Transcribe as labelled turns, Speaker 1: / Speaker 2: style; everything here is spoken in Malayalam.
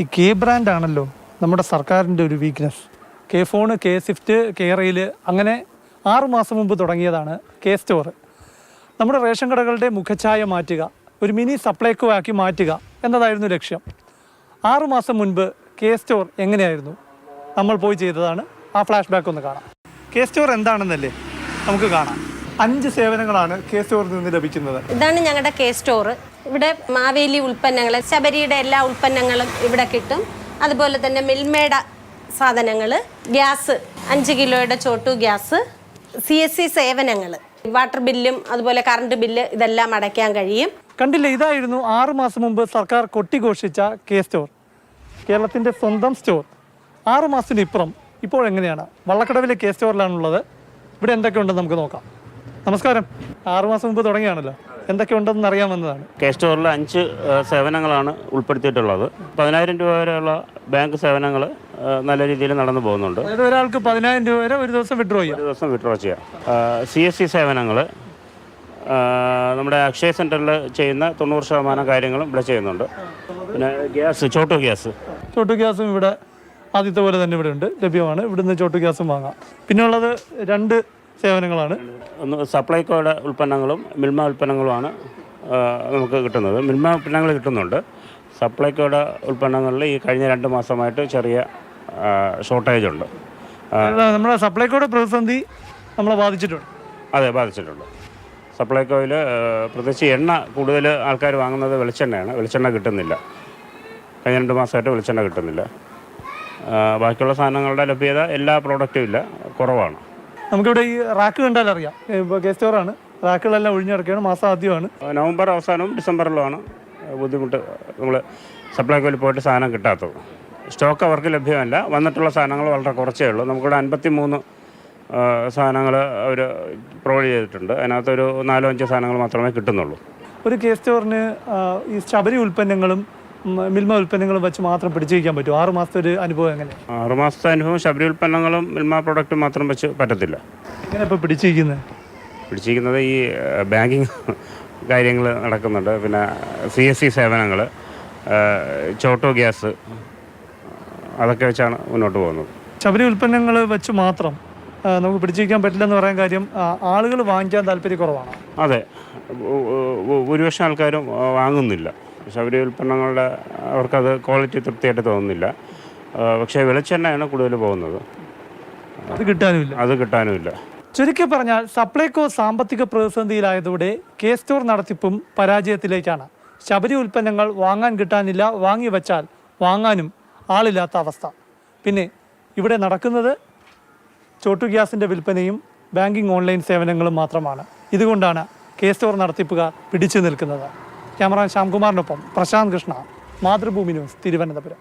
Speaker 1: ഈ കെ ബ്രാൻഡ് ആണല്ലോ നമ്മുടെ സർക്കാരിന്റെ ഒരു weakness K phone K Swift K rail അങ്ങനെ ആറുമാസം മുമ്പ് തുടങ്ങിയതാണ് കെ സ്റ്റോർ നമ്മുടെ റേഷൻ കടകളുടെ മുഖഛായ മാറ്റുക ഒരു മിനി സപ്ലൈക്കോ ആക്കി മാറ്റുക എന്നതായിരുന്നു ലക്ഷ്യം. ആറു മാസം മുൻപ് കെ സ്റ്റോർ എങ്ങനെയായിരുന്നു? നമ്മൾ പോയി ചെയ്തതാണ്. ആ ഫ്ലാഷ് ബാക്ക് ഒന്ന് കാണാം. കെ സ്റ്റോർ എന്താണെന്നല്ലേ നമുക്ക് കാണാം. അഞ്ച് സേവനങ്ങളാണ് കെ സ്റ്റോറിൽ നിന്ന് ലഭിക്കുന്നത്.
Speaker 2: ഇതാണ് ഞങ്ങളുടെ കെ സ്റ്റോർ. ഇവിടെ മാവേലി ഉൽപ്പന്നങ്ങൾ ശബരിയുടെ എല്ലാ ഉൽപ്പന്നങ്ങളും ഇവിടെ കിട്ടും. അതുപോലെ തന്നെ മിൽമേട സാധനങ്ങൾ ഗ്യാസ് അഞ്ച് കിലോയുടെ Chhotu gas C S C സേവനങ്ങൾ വാട്ടർ ബില്ലും അതുപോലെ കറണ്ട് ബില്ല് ഇതെല്ലാം അടയ്ക്കാൻ കഴിയും.
Speaker 1: കണ്ടില്ല ഇതായിരുന്നു ആറു മാസം മുമ്പ് സർക്കാർ കൊട്ടിഘോഷിച്ച കെ സ്റ്റോർ. കേരളത്തിന്റെ സ്വന്തം സ്റ്റോർ. ആറു മാസത്തിന് ഇപ്പുറം ഇപ്പോൾ എങ്ങനെയാണ് വള്ളക്കടവിലെ കെ സ്റ്റോറിലാണുള്ളത്. ഇവിടെ എന്തൊക്കെയുണ്ടെന്ന് നമുക്ക് നോക്കാം. നമസ്കാരം. ആറു മാസം മുമ്പ് തുടങ്ങിയാണല്ലോ. എന്തൊക്കെ ഉണ്ടെന്ന് അറിയാൻ വന്നതാണ്
Speaker 3: കെ സ്റ്റോറിൽ അഞ്ച് സേവനങ്ങളാണ് ഉൾപ്പെടുത്തിയിട്ടുള്ളത്. പതിനായിരം രൂപ വരെയുള്ള ബാങ്ക് സേവനങ്ങൾ നല്ല രീതിയിൽ നടന്നു പോകുന്നുണ്ട്.
Speaker 1: അതായത് ഒരാൾക്ക് പതിനായിരം രൂപ വരെ ഒരു ദിവസം വിഡ്രോ ചെയ്യാം.
Speaker 3: ഒരു ദിവസം വിഡ്രോ ചെയ്യാം. സി എസ് സി സേവനങ്ങൾ നമ്മുടെ അക്ഷയ സെന്ററിൽ ചെയ്യുന്ന തൊണ്ണൂറ് ശതമാനം കാര്യങ്ങളും ഇവിടെ ചെയ്യുന്നുണ്ട്. പിന്നെ ഗ്യാസ് ചോട്ടു ഗ്യാസ്.
Speaker 1: ചോട്ടു ഗ്യാസും ഇവിടെ ആദ്യത്തെ പോലെ തന്നെ ഇവിടെ ഉണ്ട്. ലഭ്യമാണ്. ഇവിടുന്ന് ചോട്ടു ഗ്യാസും വാങ്ങാം. പിന്നെ ഉള്ളത് രണ്ട് സേവനങ്ങളാണ്?
Speaker 3: ഒന്ന് സപ്ലൈകോയുടെ ഉൽപ്പന്നങ്ങളും മിൽമ ഉൽപ്പന്നങ്ങളുമാണ് നമുക്ക് കിട്ടുന്നത്. മിൽമ ഉൽപ്പന്നങ്ങൾ കിട്ടുന്നുണ്ട്. സപ്ലൈകോയുടെ ഉൽപ്പന്നങ്ങളിൽ ഈ കഴിഞ്ഞ രണ്ട് മാസമായിട്ട് ചെറിയ ഷോർട്ടേജ് ഉണ്ട്.
Speaker 1: നമ്മുടെ സപ്ലൈകോയുടെ പ്രതിസന്ധി നമ്മളെ ബാധിച്ചിട്ടുണ്ട്.
Speaker 3: അതെ ബാധിച്ചിട്ടുണ്ട്. സപ്ലൈകോയിൽ പ്രത്യേകിച്ച് എണ്ണ കൂടുതൽ ആൾക്കാർ വാങ്ങുന്നത് വെളിച്ചെണ്ണയാണ്. വെളിച്ചെണ്ണ കിട്ടുന്നില്ല. കഴിഞ്ഞ രണ്ട് മാസമായിട്ട് വെളിച്ചെണ്ണ കിട്ടുന്നില്ല. ബാക്കിയുള്ള സാധനങ്ങളുടെ ലഭ്യത എല്ലാ പ്രോഡക്റ്റും ഇല്ല. കുറവാണ്.
Speaker 1: നമുക്കിവിടെ ഈ റാക്ക് കണ്ടാൽ അറിയാം. കെ സ്റ്റോറാണ് റാക്കുകളെല്ലാം ഒഴിഞ്ഞിടക്കുകയാണ്. മാസം ആദ്യമാണ്.
Speaker 3: നവംബർ അവസാനവും ഡിസംബറിലുമാണ്. ബുദ്ധിമുട്ട്. നമ്മൾ സപ്ലൈക്കോയിൽ പോയിട്ട് സാധനം കിട്ടാത്തത്. സ്റ്റോക്ക് അവർക്ക് ലഭ്യമല്ല. വന്നിട്ടുള്ള സാധനങ്ങൾ വളരെ കുറച്ചേ ഉള്ളൂ. നമുക്കിവിടെ അൻപത്തി മൂന്ന് സാധനങ്ങൾ അവർ പ്രൊവൈഡ് ചെയ്തിട്ടുണ്ട്. അതിനകത്തൊരു നാലോ അഞ്ചോ സാധനങ്ങൾ മാത്രമേ കിട്ടുന്നുള്ളൂ.
Speaker 1: ഒരു കേസ് സ്റ്റോറിന് ഈ ശബരി ഉൽപ്പന്നങ്ങളും മിൽമ ഉൽപ്പന്നങ്ങളും വെച്ച് മാത്രം പിടിച്ചു വയ്ക്കാൻ പറ്റും ആറ് മാസത്തെ ഒരു അനുഭവം എങ്ങനെ?
Speaker 3: ആറുമാസത്തെ അനുഭവം ശബരി ഉൽപ്പന്നങ്ങളും മിൽമ പ്രൊഡക്റ്റും മാത്രം വെച്ച് പറ്റത്തില്ല.
Speaker 1: എങ്ങനെ ഇപ്പോൾ പിടിച്ചിരിക്കുന്നത്
Speaker 3: പിടിച്ചിരിക്കുന്നത് ഈ ബാങ്കിങ് കാര്യങ്ങൾ നടക്കുന്നുണ്ട്. പിന്നെ സി എസ് സി സേവനങ്ങൾ ചോട്ടോ ഗ്യാസ് അതൊക്കെ വെച്ചാണ് മുന്നോട്ട് പോകുന്നത്.
Speaker 1: ശബരി ഉൽപ്പന്നങ്ങൾ വെച്ച് മാത്രം നമുക്ക് പിടിച്ചിരിക്കാൻ പറ്റില്ലെന്ന് പറയാൻ കാര്യം ആളുകൾ വാങ്ങിക്കാൻ താല്പര്യക്കുറവാണ്?
Speaker 3: അതെ. ഭൂരിപക്ഷം ആൾക്കാരും ആ, വാങ്ങുന്നില്ല ശബരി ഉൽപ്പന്നങ്ങളുടെ അവർക്കത് ക്വാളിറ്റി തൃപ്തിയായിട്ട് തോന്നുന്നില്ല. പക്ഷേ വെളിച്ചെണ്ണയാണ് കൂടുതൽ പോകുന്നത്.
Speaker 1: അത് കിട്ടാനുമില്ല.
Speaker 3: അത് കിട്ടാനുമില്ല.
Speaker 1: ചുരുക്കി പറഞ്ഞാൽ സപ്ലൈകോ സാമ്പത്തിക പ്രതിസന്ധിയിലായതോടെ കെ സ്റ്റോർ നടത്തിപ്പും പരാജയത്തിലേക്കാണ്. ശബരി ഉൽപ്പന്നങ്ങൾ വാങ്ങാൻ കിട്ടാനില്ല വാങ്ങി വച്ചാൽ വാങ്ങാനും ആളില്ലാത്ത അവസ്ഥ. പിന്നെ ഇവിടെ നടക്കുന്നത് ചോട്ടു ഗ്യാസിന്റെ വിൽപ്പനയും ബാങ്കിംഗ് ഓൺലൈൻ സേവനങ്ങളും മാത്രമാണ്. ഇതുകൊണ്ടാണ് കെ സ്റ്റോർ നടത്തിപ്പുകാർ പിടിച്ചു നിൽക്കുന്നത്. ക്യാമറ ശ്യാംകുമാറിനൊപ്പം പ്രശാന്ത് കൃഷ്ണ മാതൃഭൂമി ന്യൂസ് തിരുവനന്തപുരം.